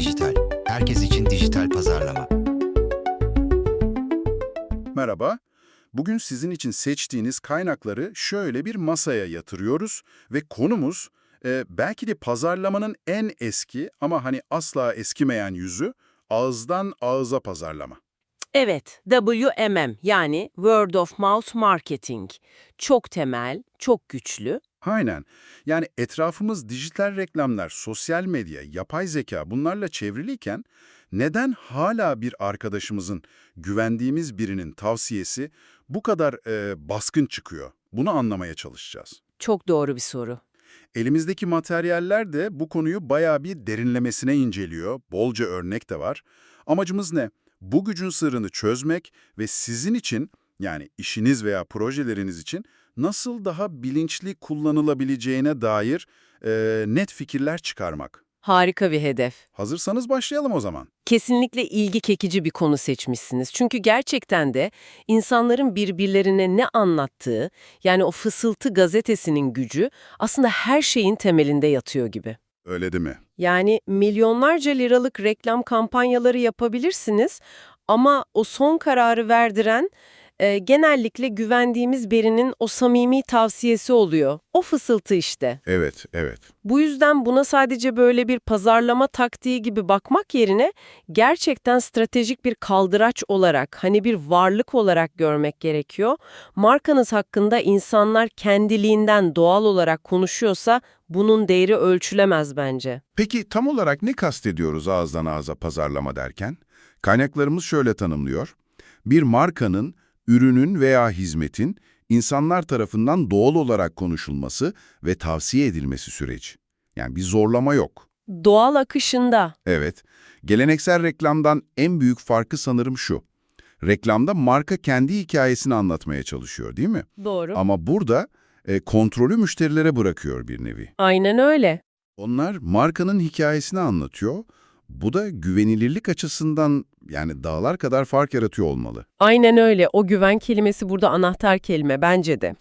Dijital. Herkes için dijital pazarlama. Merhaba. Bugün sizin için seçtiğiniz kaynakları şöyle bir masaya yatırıyoruz ve konumuz e, belki de pazarlamanın en eski ama hani asla eskimeyen yüzü ağızdan ağıza pazarlama. Evet, WMM yani Word of Mouth Marketing. Çok temel, çok güçlü. Aynen. Yani etrafımız dijital reklamlar, sosyal medya, yapay zeka bunlarla çevriliyken neden hala bir arkadaşımızın, güvendiğimiz birinin tavsiyesi bu kadar e, baskın çıkıyor? Bunu anlamaya çalışacağız. Çok doğru bir soru. Elimizdeki materyaller de bu konuyu bayağı bir derinlemesine inceliyor. Bolca örnek de var. Amacımız ne? Bu gücün sırrını çözmek ve sizin için yani işiniz veya projeleriniz için nasıl daha bilinçli kullanılabileceğine dair e, net fikirler çıkarmak. Harika bir hedef. Hazırsanız başlayalım o zaman. Kesinlikle ilgi çekici bir konu seçmişsiniz. Çünkü gerçekten de insanların birbirlerine ne anlattığı, yani o fısıltı gazetesinin gücü aslında her şeyin temelinde yatıyor gibi. Öyle değil mi? Yani milyonlarca liralık reklam kampanyaları yapabilirsiniz ama o son kararı verdiren e, genellikle güvendiğimiz birinin o samimi tavsiyesi oluyor. O fısıltı işte. Evet, evet. Bu yüzden buna sadece böyle bir pazarlama taktiği gibi bakmak yerine gerçekten stratejik bir kaldıraç olarak, hani bir varlık olarak görmek gerekiyor. Markanız hakkında insanlar kendiliğinden doğal olarak konuşuyorsa bunun değeri ölçülemez bence. Peki tam olarak ne kastediyoruz ağızdan ağza pazarlama derken? Kaynaklarımız şöyle tanımlıyor. Bir markanın, ürünün veya hizmetin insanlar tarafından doğal olarak konuşulması ve tavsiye edilmesi süreci. Yani bir zorlama yok. Doğal akışında. Evet, geleneksel reklamdan en büyük farkı sanırım şu. Reklamda marka kendi hikayesini anlatmaya çalışıyor değil mi? Doğru. Ama burada e, kontrolü müşterilere bırakıyor bir nevi. Aynen öyle. Onlar markanın hikayesini anlatıyor. Bu da güvenilirlik açısından yani dağlar kadar fark yaratıyor olmalı. Aynen öyle. O güven kelimesi burada anahtar kelime bence de.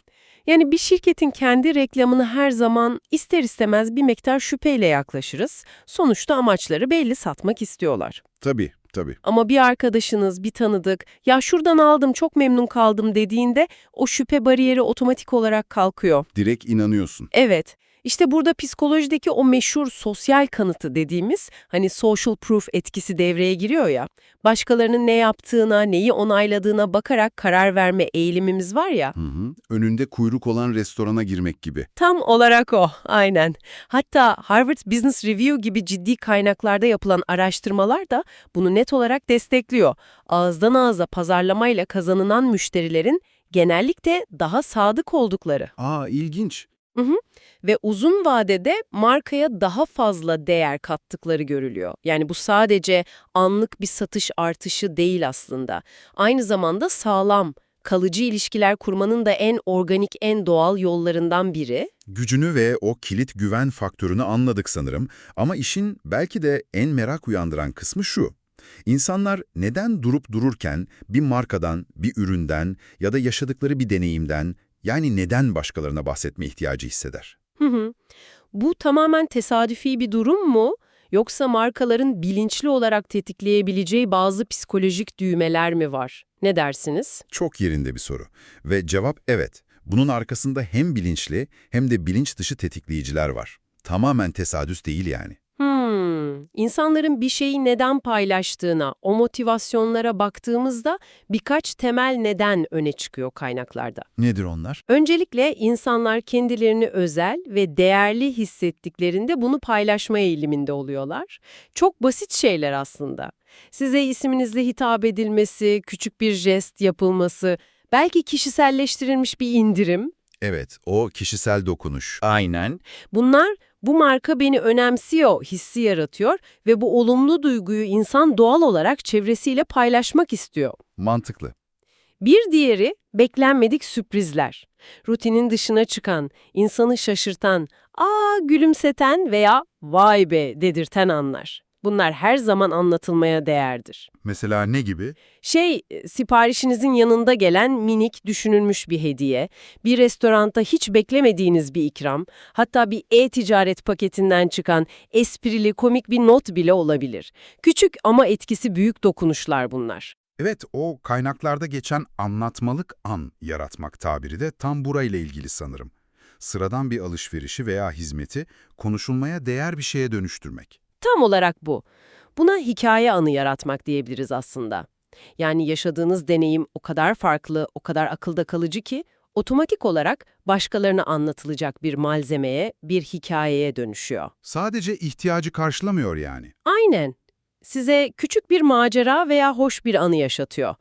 Yani bir şirketin kendi reklamını her zaman ister istemez bir miktar şüpheyle yaklaşırız. Sonuçta amaçları belli satmak istiyorlar. Tabii, tabii. Ama bir arkadaşınız, bir tanıdık, ya şuradan aldım çok memnun kaldım dediğinde o şüphe bariyeri otomatik olarak kalkıyor. Direkt inanıyorsun. Evet. İşte burada psikolojideki o meşhur sosyal kanıtı dediğimiz hani social proof etkisi devreye giriyor ya. Başkalarının ne yaptığına, neyi onayladığına bakarak karar verme eğilimimiz var ya. Hı hı. Önünde kuyruk olan restorana girmek gibi. Tam olarak o, aynen. Hatta Harvard Business Review gibi ciddi kaynaklarda yapılan araştırmalar da bunu net olarak destekliyor. Ağızdan ağıza pazarlamayla kazanılan müşterilerin genellikle daha sadık oldukları. Aa ilginç. Ve uzun vadede markaya daha fazla değer kattıkları görülüyor. Yani bu sadece anlık bir satış artışı değil aslında. Aynı zamanda sağlam, kalıcı ilişkiler kurmanın da en organik, en doğal yollarından biri. Gücünü ve o kilit güven faktörünü anladık sanırım ama işin belki de en merak uyandıran kısmı şu. İnsanlar neden durup dururken bir markadan, bir üründen ya da yaşadıkları bir deneyimden yani neden başkalarına bahsetme ihtiyacı hisseder? Hı hı. Bu tamamen tesadüfi bir durum mu? Yoksa markaların bilinçli olarak tetikleyebileceği bazı psikolojik düğmeler mi var? Ne dersiniz? Çok yerinde bir soru. Ve cevap evet. Bunun arkasında hem bilinçli hem de bilinç dışı tetikleyiciler var. Tamamen tesadüs değil yani. Hmm, insanların bir şeyi neden paylaştığına, o motivasyonlara baktığımızda birkaç temel neden öne çıkıyor kaynaklarda. Nedir onlar? Öncelikle insanlar kendilerini özel ve değerli hissettiklerinde bunu paylaşma eğiliminde oluyorlar. Çok basit şeyler aslında. Size isminizle hitap edilmesi, küçük bir jest yapılması, belki kişiselleştirilmiş bir indirim. Evet, o kişisel dokunuş. Aynen. Bunlar bu marka beni önemsiyor hissi yaratıyor ve bu olumlu duyguyu insan doğal olarak çevresiyle paylaşmak istiyor. Mantıklı. Bir diğeri beklenmedik sürprizler. Rutinin dışına çıkan, insanı şaşırtan, aa gülümseten veya vay be dedirten anlar. Bunlar her zaman anlatılmaya değerdir. Mesela ne gibi? Şey, e, siparişinizin yanında gelen minik düşünülmüş bir hediye, bir restoranda hiç beklemediğiniz bir ikram, hatta bir e-ticaret paketinden çıkan esprili komik bir not bile olabilir. Küçük ama etkisi büyük dokunuşlar bunlar. Evet, o kaynaklarda geçen anlatmalık an yaratmak tabiri de tam burayla ilgili sanırım. Sıradan bir alışverişi veya hizmeti konuşulmaya değer bir şeye dönüştürmek. Tam olarak bu. Buna hikaye anı yaratmak diyebiliriz aslında. Yani yaşadığınız deneyim o kadar farklı, o kadar akılda kalıcı ki otomatik olarak başkalarına anlatılacak bir malzemeye, bir hikayeye dönüşüyor. Sadece ihtiyacı karşılamıyor yani. Aynen. Size küçük bir macera veya hoş bir anı yaşatıyor.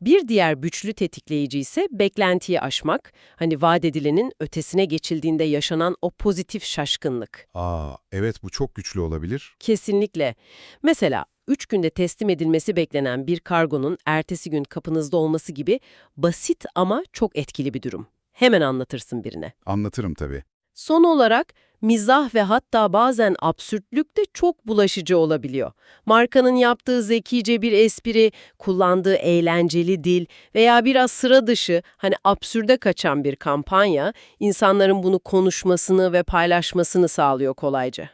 Bir diğer güçlü tetikleyici ise beklentiyi aşmak, hani vaat edilenin ötesine geçildiğinde yaşanan o pozitif şaşkınlık. Aa, evet bu çok güçlü olabilir. Kesinlikle. Mesela 3 günde teslim edilmesi beklenen bir kargonun ertesi gün kapınızda olması gibi basit ama çok etkili bir durum. Hemen anlatırsın birine. Anlatırım tabii. Son olarak mizah ve hatta bazen absürtlük de çok bulaşıcı olabiliyor. Markanın yaptığı zekice bir espri, kullandığı eğlenceli dil veya biraz sıra dışı, hani absürde kaçan bir kampanya, insanların bunu konuşmasını ve paylaşmasını sağlıyor kolayca.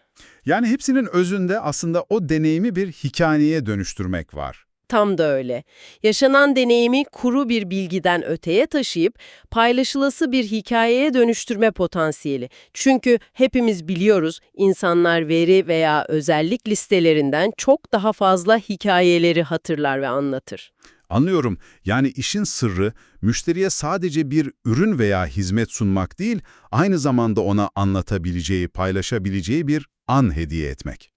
Yani hepsinin özünde aslında o deneyimi bir hikayeye dönüştürmek var. Tam da öyle. Yaşanan deneyimi kuru bir bilgiden öteye taşıyıp paylaşılası bir hikayeye dönüştürme potansiyeli. Çünkü hepimiz biliyoruz insanlar veri veya özellik listelerinden çok daha fazla hikayeleri hatırlar ve anlatır. Anlıyorum. Yani işin sırrı müşteriye sadece bir ürün veya hizmet sunmak değil, aynı zamanda ona anlatabileceği, paylaşabileceği bir an hediye etmek.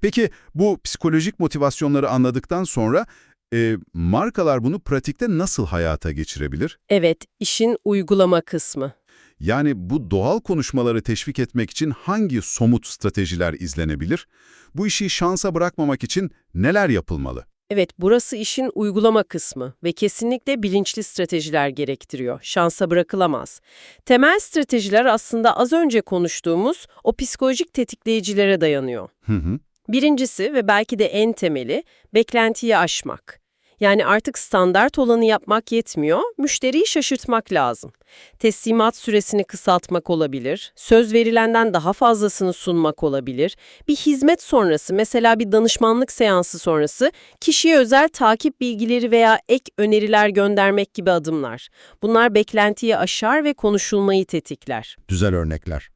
Peki bu psikolojik motivasyonları anladıktan sonra e, markalar bunu pratikte nasıl hayata geçirebilir? Evet, işin uygulama kısmı. Yani bu doğal konuşmaları teşvik etmek için hangi somut stratejiler izlenebilir? Bu işi şansa bırakmamak için neler yapılmalı? Evet, burası işin uygulama kısmı ve kesinlikle bilinçli stratejiler gerektiriyor. Şansa bırakılamaz. Temel stratejiler aslında az önce konuştuğumuz o psikolojik tetikleyicilere dayanıyor. Hı hı. Birincisi ve belki de en temeli beklentiyi aşmak. Yani artık standart olanı yapmak yetmiyor, müşteriyi şaşırtmak lazım. Teslimat süresini kısaltmak olabilir, söz verilenden daha fazlasını sunmak olabilir. Bir hizmet sonrası, mesela bir danışmanlık seansı sonrası kişiye özel takip bilgileri veya ek öneriler göndermek gibi adımlar. Bunlar beklentiyi aşar ve konuşulmayı tetikler. Güzel örnekler.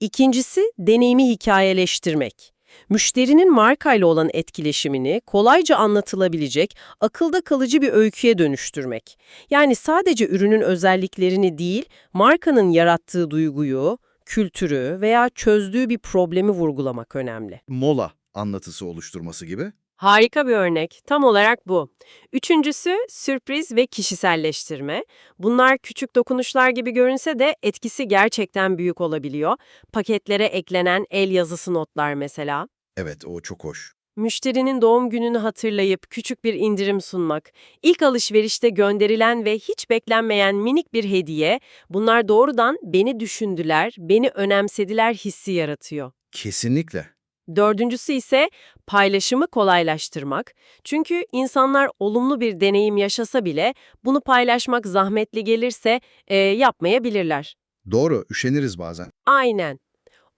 İkincisi, deneyimi hikayeleştirmek. Müşterinin markayla olan etkileşimini kolayca anlatılabilecek, akılda kalıcı bir öyküye dönüştürmek. Yani sadece ürünün özelliklerini değil, markanın yarattığı duyguyu, kültürü veya çözdüğü bir problemi vurgulamak önemli. Mola anlatısı oluşturması gibi. Harika bir örnek. Tam olarak bu. Üçüncüsü sürpriz ve kişiselleştirme. Bunlar küçük dokunuşlar gibi görünse de etkisi gerçekten büyük olabiliyor. Paketlere eklenen el yazısı notlar mesela. Evet o çok hoş. Müşterinin doğum gününü hatırlayıp küçük bir indirim sunmak, ilk alışverişte gönderilen ve hiç beklenmeyen minik bir hediye, bunlar doğrudan beni düşündüler, beni önemsediler hissi yaratıyor. Kesinlikle. Dördüncüsü ise paylaşımı kolaylaştırmak. Çünkü insanlar olumlu bir deneyim yaşasa bile bunu paylaşmak zahmetli gelirse e, yapmayabilirler. Doğru üşeniriz bazen. Aynen.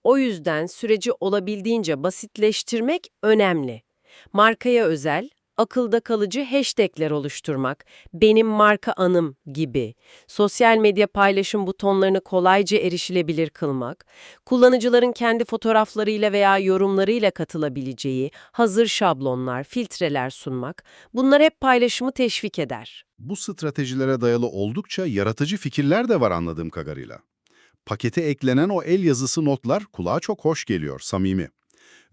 O yüzden süreci olabildiğince basitleştirmek önemli. Markaya özel, akılda kalıcı hashtagler oluşturmak, benim marka anım gibi, sosyal medya paylaşım butonlarını kolayca erişilebilir kılmak, kullanıcıların kendi fotoğraflarıyla veya yorumlarıyla katılabileceği hazır şablonlar, filtreler sunmak, bunlar hep paylaşımı teşvik eder. Bu stratejilere dayalı oldukça yaratıcı fikirler de var anladığım kadarıyla. Pakete eklenen o el yazısı notlar kulağa çok hoş geliyor, samimi.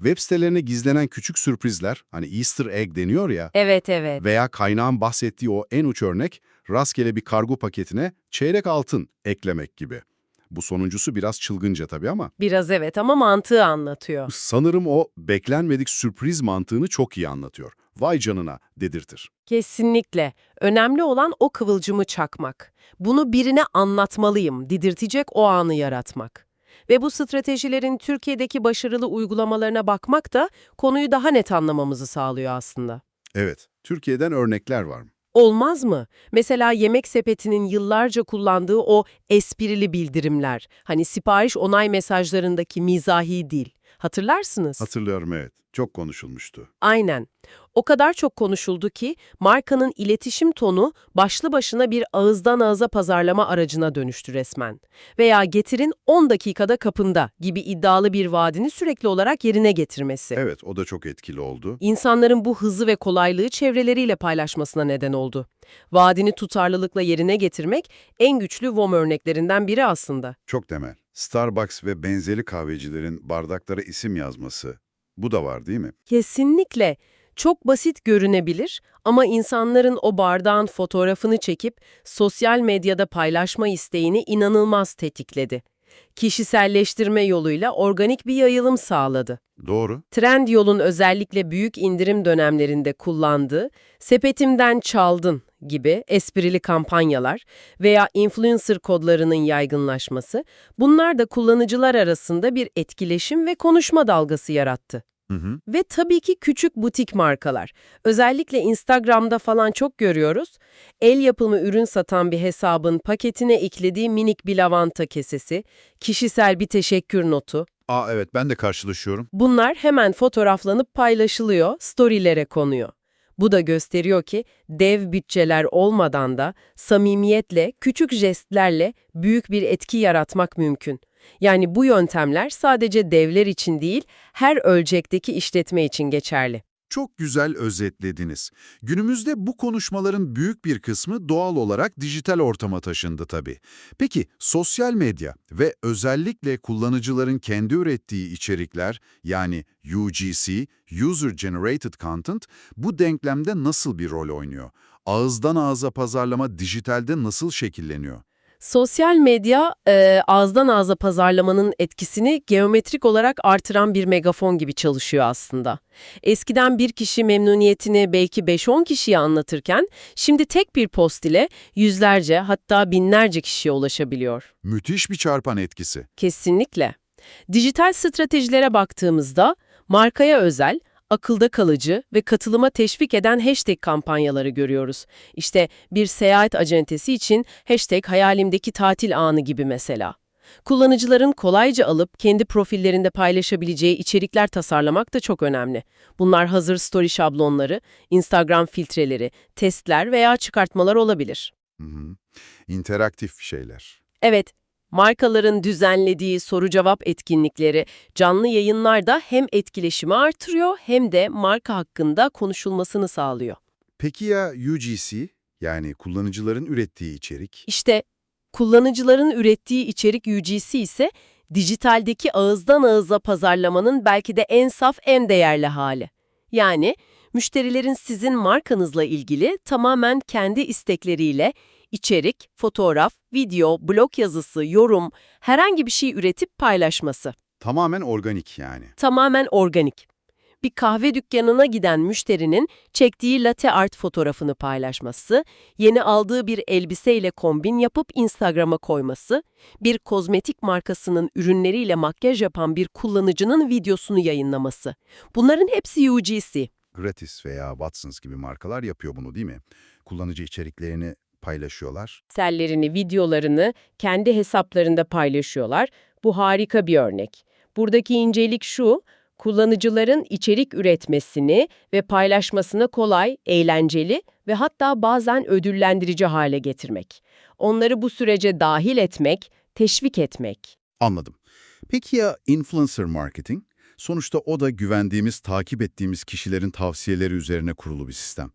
Web sitelerine gizlenen küçük sürprizler, hani Easter egg deniyor ya, Evet evet. veya kaynağın bahsettiği o en uç örnek, rastgele bir kargo paketine çeyrek altın eklemek gibi. Bu sonuncusu biraz çılgınca tabii ama Biraz evet ama mantığı anlatıyor. sanırım o beklenmedik sürpriz mantığını çok iyi anlatıyor. Vay canına dedirtir. Kesinlikle. Önemli olan o kıvılcımı çakmak. Bunu birine anlatmalıyım, didirtecek o anı yaratmak. Ve bu stratejilerin Türkiye'deki başarılı uygulamalarına bakmak da konuyu daha net anlamamızı sağlıyor aslında. Evet, Türkiye'den örnekler var mı? Olmaz mı? Mesela Yemek Sepeti'nin yıllarca kullandığı o esprili bildirimler, hani sipariş onay mesajlarındaki mizahi dil. Hatırlarsınız? Hatırlıyorum evet. Çok konuşulmuştu. Aynen. O kadar çok konuşuldu ki markanın iletişim tonu başlı başına bir ağızdan ağza pazarlama aracına dönüştü resmen. Veya getirin 10 dakikada kapında gibi iddialı bir vaadini sürekli olarak yerine getirmesi. Evet, o da çok etkili oldu. İnsanların bu hızı ve kolaylığı çevreleriyle paylaşmasına neden oldu. Vaadini tutarlılıkla yerine getirmek en güçlü WOM örneklerinden biri aslında. Çok temel. Starbucks ve benzeri kahvecilerin bardaklara isim yazması. Bu da var değil mi? Kesinlikle. Çok basit görünebilir ama insanların o bardağın fotoğrafını çekip sosyal medyada paylaşma isteğini inanılmaz tetikledi. Kişiselleştirme yoluyla organik bir yayılım sağladı. Doğru. Trendyol'un özellikle büyük indirim dönemlerinde kullandığı sepetimden çaldın gibi esprili kampanyalar veya influencer kodlarının yaygınlaşması, bunlar da kullanıcılar arasında bir etkileşim ve konuşma dalgası yarattı. Hı hı. Ve tabii ki küçük butik markalar. Özellikle Instagram'da falan çok görüyoruz. El yapımı ürün satan bir hesabın paketine eklediği minik bir lavanta kesesi, kişisel bir teşekkür notu. Aa evet, ben de karşılaşıyorum. Bunlar hemen fotoğraflanıp paylaşılıyor, storylere konuyor. Bu da gösteriyor ki dev bütçeler olmadan da samimiyetle, küçük jestlerle büyük bir etki yaratmak mümkün. Yani bu yöntemler sadece devler için değil, her ölçekteki işletme için geçerli. Çok güzel özetlediniz. Günümüzde bu konuşmaların büyük bir kısmı doğal olarak dijital ortama taşındı tabii. Peki sosyal medya ve özellikle kullanıcıların kendi ürettiği içerikler yani UGC, User Generated Content bu denklemde nasıl bir rol oynuyor? Ağızdan ağza pazarlama dijitalde nasıl şekilleniyor? Sosyal medya e, ağızdan ağza pazarlamanın etkisini geometrik olarak artıran bir megafon gibi çalışıyor aslında. Eskiden bir kişi memnuniyetini belki 5-10 kişiye anlatırken şimdi tek bir post ile yüzlerce hatta binlerce kişiye ulaşabiliyor. Müthiş bir çarpan etkisi. Kesinlikle. Dijital stratejilere baktığımızda markaya özel, akılda kalıcı ve katılıma teşvik eden hashtag kampanyaları görüyoruz. İşte bir seyahat acentesi için hashtag hayalimdeki tatil anı gibi mesela. Kullanıcıların kolayca alıp kendi profillerinde paylaşabileceği içerikler tasarlamak da çok önemli. Bunlar hazır story şablonları, Instagram filtreleri, testler veya çıkartmalar olabilir. Hı hı. İnteraktif şeyler. Evet, markaların düzenlediği soru-cevap etkinlikleri, canlı yayınlar da hem etkileşimi artırıyor hem de marka hakkında konuşulmasını sağlıyor. Peki ya UGC yani kullanıcıların ürettiği içerik? İşte kullanıcıların ürettiği içerik UGC ise dijitaldeki ağızdan ağıza pazarlamanın belki de en saf, en değerli hali. Yani müşterilerin sizin markanızla ilgili tamamen kendi istekleriyle içerik, fotoğraf, video, blog yazısı, yorum, herhangi bir şey üretip paylaşması. Tamamen organik yani. Tamamen organik. Bir kahve dükkanına giden müşterinin çektiği latte art fotoğrafını paylaşması, yeni aldığı bir elbiseyle kombin yapıp Instagram'a koyması, bir kozmetik markasının ürünleriyle makyaj yapan bir kullanıcının videosunu yayınlaması. Bunların hepsi UGC. Gratis veya Watsons gibi markalar yapıyor bunu değil mi? Kullanıcı içeriklerini paylaşıyorlar. Sellerini, videolarını kendi hesaplarında paylaşıyorlar. Bu harika bir örnek. Buradaki incelik şu, kullanıcıların içerik üretmesini ve paylaşmasını kolay, eğlenceli ve hatta bazen ödüllendirici hale getirmek. Onları bu sürece dahil etmek, teşvik etmek. Anladım. Peki ya influencer marketing? Sonuçta o da güvendiğimiz, takip ettiğimiz kişilerin tavsiyeleri üzerine kurulu bir sistem.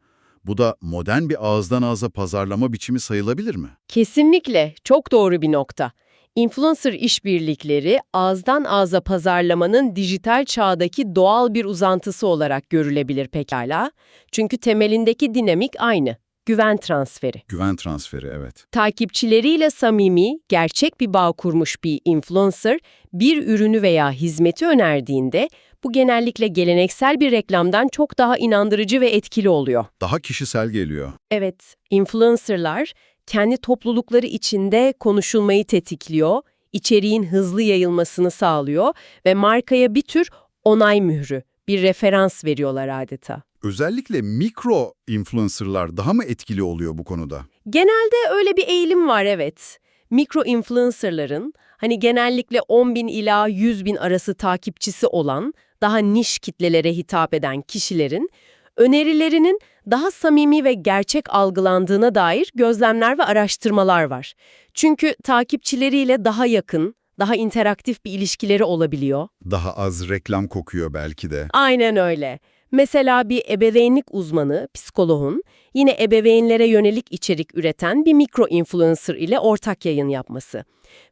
Bu da modern bir ağızdan ağza pazarlama biçimi sayılabilir mi? Kesinlikle, çok doğru bir nokta. Influencer işbirlikleri ağızdan ağza pazarlamanın dijital çağdaki doğal bir uzantısı olarak görülebilir pekala. Çünkü temelindeki dinamik aynı, güven transferi. Güven transferi evet. Takipçileriyle samimi, gerçek bir bağ kurmuş bir influencer bir ürünü veya hizmeti önerdiğinde bu genellikle geleneksel bir reklamdan çok daha inandırıcı ve etkili oluyor. Daha kişisel geliyor. Evet, influencerlar kendi toplulukları içinde konuşulmayı tetikliyor, içeriğin hızlı yayılmasını sağlıyor ve markaya bir tür onay mührü, bir referans veriyorlar adeta. Özellikle mikro influencerlar daha mı etkili oluyor bu konuda? Genelde öyle bir eğilim var evet. Mikro influencerların hani genellikle 10 bin ila 100 bin arası takipçisi olan daha niş kitlelere hitap eden kişilerin önerilerinin daha samimi ve gerçek algılandığına dair gözlemler ve araştırmalar var. Çünkü takipçileriyle daha yakın, daha interaktif bir ilişkileri olabiliyor. Daha az reklam kokuyor belki de. Aynen öyle. Mesela bir ebeveynlik uzmanı, psikoloğun, yine ebeveynlere yönelik içerik üreten bir mikro influencer ile ortak yayın yapması.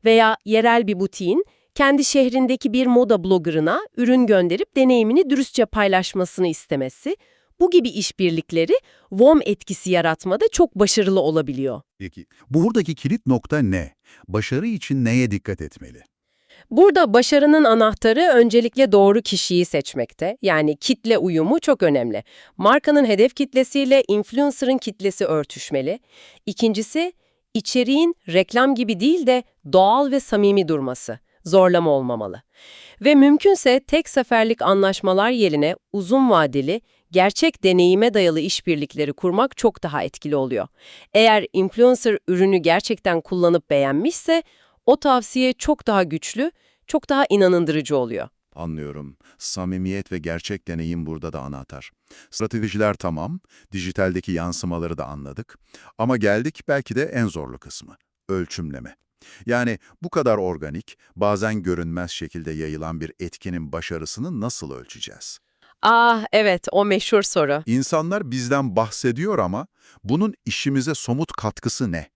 Veya yerel bir butiğin kendi şehrindeki bir moda bloggerına ürün gönderip deneyimini dürüstçe paylaşmasını istemesi, bu gibi işbirlikleri WOM etkisi yaratmada çok başarılı olabiliyor. Peki buradaki kilit nokta ne? Başarı için neye dikkat etmeli? Burada başarının anahtarı öncelikle doğru kişiyi seçmekte. Yani kitle uyumu çok önemli. Markanın hedef kitlesiyle influencer'ın kitlesi örtüşmeli. İkincisi, içeriğin reklam gibi değil de doğal ve samimi durması. Zorlama olmamalı. Ve mümkünse tek seferlik anlaşmalar yerine uzun vadeli, gerçek deneyime dayalı işbirlikleri kurmak çok daha etkili oluyor. Eğer influencer ürünü gerçekten kullanıp beğenmişse, o tavsiye çok daha güçlü, çok daha inanındırıcı oluyor. Anlıyorum. Samimiyet ve gerçek deneyim burada da anahtar. Stratejiler tamam, dijitaldeki yansımaları da anladık. Ama geldik belki de en zorlu kısmı, ölçümleme. Yani bu kadar organik, bazen görünmez şekilde yayılan bir etkinin başarısını nasıl ölçeceğiz? Ah evet o meşhur soru. İnsanlar bizden bahsediyor ama bunun işimize somut katkısı ne?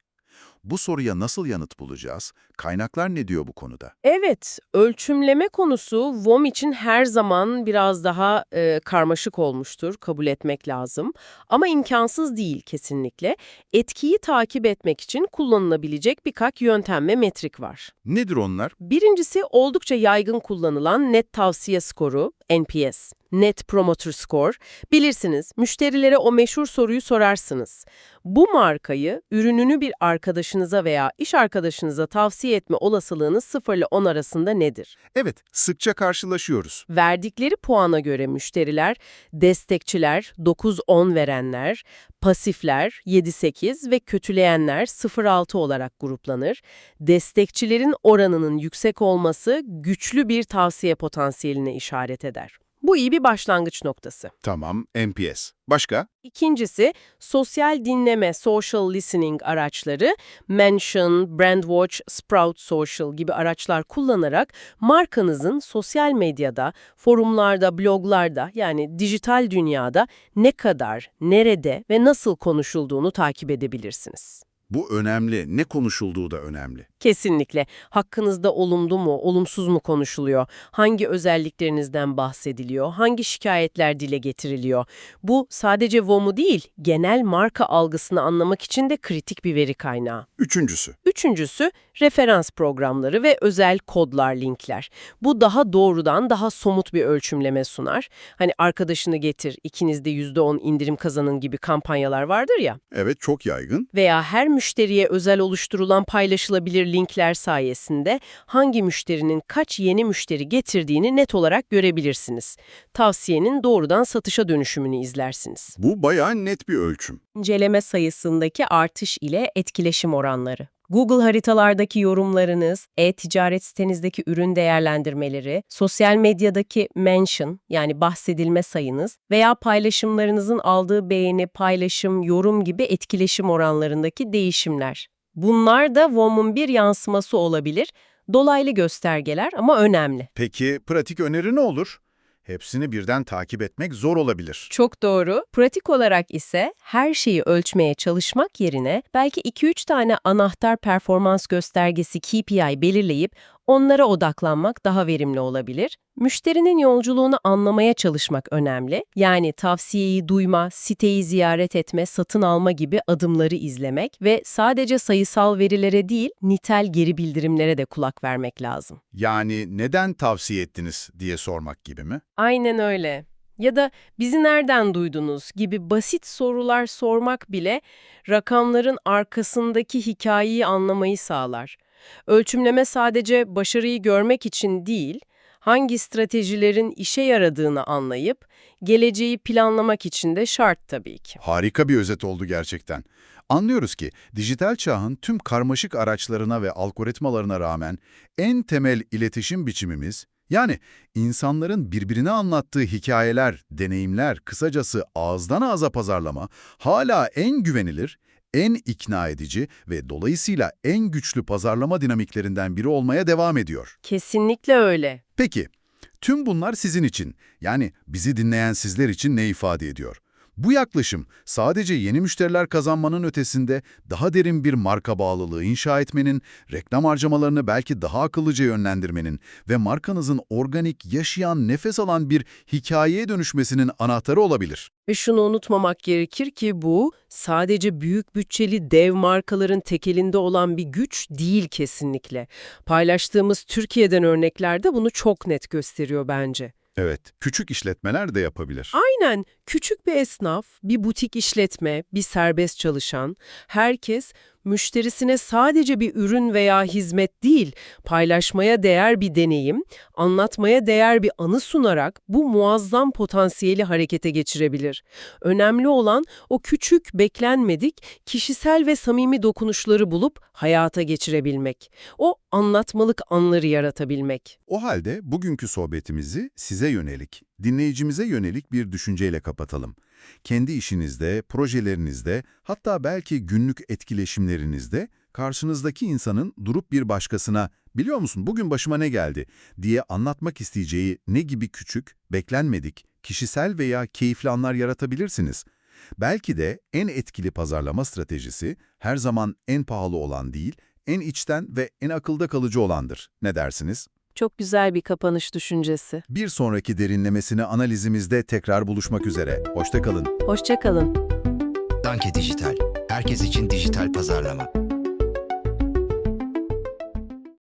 Bu soruya nasıl yanıt bulacağız? Kaynaklar ne diyor bu konuda? Evet, ölçümleme konusu WOM için her zaman biraz daha e, karmaşık olmuştur, kabul etmek lazım. Ama imkansız değil kesinlikle. Etkiyi takip etmek için kullanılabilecek birkaç yöntem ve metrik var. Nedir onlar? Birincisi oldukça yaygın kullanılan net tavsiye skoru, NPS. Net Promoter Score. Bilirsiniz, müşterilere o meşhur soruyu sorarsınız. Bu markayı ürününü bir arkadaşınıza veya iş arkadaşınıza tavsiye etme olasılığınız 0 ile 10 arasında nedir? Evet, sıkça karşılaşıyoruz. Verdikleri puana göre müşteriler, destekçiler 9-10 verenler, pasifler 7-8 ve kötüleyenler 0-6 olarak gruplanır. Destekçilerin oranının yüksek olması güçlü bir tavsiye potansiyeline işaret eder. Bu iyi bir başlangıç noktası. Tamam, NPS. Başka? İkincisi, sosyal dinleme, social listening araçları, Mention, Brandwatch, Sprout Social gibi araçlar kullanarak markanızın sosyal medyada, forumlarda, bloglarda yani dijital dünyada ne kadar, nerede ve nasıl konuşulduğunu takip edebilirsiniz. Bu önemli. Ne konuşulduğu da önemli. Kesinlikle. Hakkınızda olumlu mu, olumsuz mu konuşuluyor? Hangi özelliklerinizden bahsediliyor? Hangi şikayetler dile getiriliyor? Bu sadece WOM'u değil, genel marka algısını anlamak için de kritik bir veri kaynağı. Üçüncüsü. Üçüncüsü, referans programları ve özel kodlar, linkler. Bu daha doğrudan, daha somut bir ölçümleme sunar. Hani arkadaşını getir, ikiniz de %10 indirim kazanın gibi kampanyalar vardır ya. Evet çok yaygın. Veya her müşteriye özel oluşturulan paylaşılabilir linkler sayesinde hangi müşterinin kaç yeni müşteri getirdiğini net olarak görebilirsiniz. Tavsiyenin doğrudan satışa dönüşümünü izlersiniz. Bu bayağı net bir ölçüm. İnceleme sayısındaki artış ile etkileşim oranları. Google haritalardaki yorumlarınız, e-ticaret sitenizdeki ürün değerlendirmeleri, sosyal medyadaki mention yani bahsedilme sayınız veya paylaşımlarınızın aldığı beğeni, paylaşım, yorum gibi etkileşim oranlarındaki değişimler. Bunlar da WOM'un bir yansıması olabilir. Dolaylı göstergeler ama önemli. Peki pratik öneri ne olur? Hepsini birden takip etmek zor olabilir. Çok doğru. Pratik olarak ise her şeyi ölçmeye çalışmak yerine belki 2-3 tane anahtar performans göstergesi KPI belirleyip onlara odaklanmak daha verimli olabilir. Müşterinin yolculuğunu anlamaya çalışmak önemli. Yani tavsiyeyi duyma, siteyi ziyaret etme, satın alma gibi adımları izlemek ve sadece sayısal verilere değil, nitel geri bildirimlere de kulak vermek lazım. Yani neden tavsiye ettiniz diye sormak gibi mi? Aynen öyle. Ya da bizi nereden duydunuz gibi basit sorular sormak bile rakamların arkasındaki hikayeyi anlamayı sağlar. Ölçümleme sadece başarıyı görmek için değil, hangi stratejilerin işe yaradığını anlayıp geleceği planlamak için de şart tabii ki. Harika bir özet oldu gerçekten. Anlıyoruz ki dijital çağın tüm karmaşık araçlarına ve algoritmalarına rağmen en temel iletişim biçimimiz, yani insanların birbirine anlattığı hikayeler, deneyimler, kısacası ağızdan ağza pazarlama hala en güvenilir, en ikna edici ve dolayısıyla en güçlü pazarlama dinamiklerinden biri olmaya devam ediyor. Kesinlikle öyle. Peki, tüm bunlar sizin için, yani bizi dinleyen sizler için ne ifade ediyor? Bu yaklaşım sadece yeni müşteriler kazanmanın ötesinde daha derin bir marka bağlılığı inşa etmenin, reklam harcamalarını belki daha akıllıca yönlendirmenin ve markanızın organik, yaşayan, nefes alan bir hikayeye dönüşmesinin anahtarı olabilir. Ve şunu unutmamak gerekir ki bu sadece büyük bütçeli dev markaların tekelinde olan bir güç değil kesinlikle. Paylaştığımız Türkiye'den örnekler de bunu çok net gösteriyor bence. Evet, küçük işletmeler de yapabilir. Aynen küçük bir esnaf, bir butik işletme, bir serbest çalışan, herkes müşterisine sadece bir ürün veya hizmet değil, paylaşmaya değer bir deneyim, anlatmaya değer bir anı sunarak bu muazzam potansiyeli harekete geçirebilir. Önemli olan o küçük, beklenmedik, kişisel ve samimi dokunuşları bulup hayata geçirebilmek. O anlatmalık anları yaratabilmek. O halde bugünkü sohbetimizi size yönelik, dinleyicimize yönelik bir düşünceyle kapatalım. Kendi işinizde, projelerinizde, hatta belki günlük etkileşimlerinizde karşınızdaki insanın durup bir başkasına "Biliyor musun bugün başıma ne geldi?" diye anlatmak isteyeceği ne gibi küçük, beklenmedik, kişisel veya keyifli anlar yaratabilirsiniz. Belki de en etkili pazarlama stratejisi her zaman en pahalı olan değil, en içten ve en akılda kalıcı olandır. Ne dersiniz? Çok güzel bir kapanış düşüncesi. Bir sonraki derinlemesine analizimizde tekrar buluşmak üzere. Hoşça kalın. Hoşçakalın. Danke Dijital. Herkes için dijital pazarlama.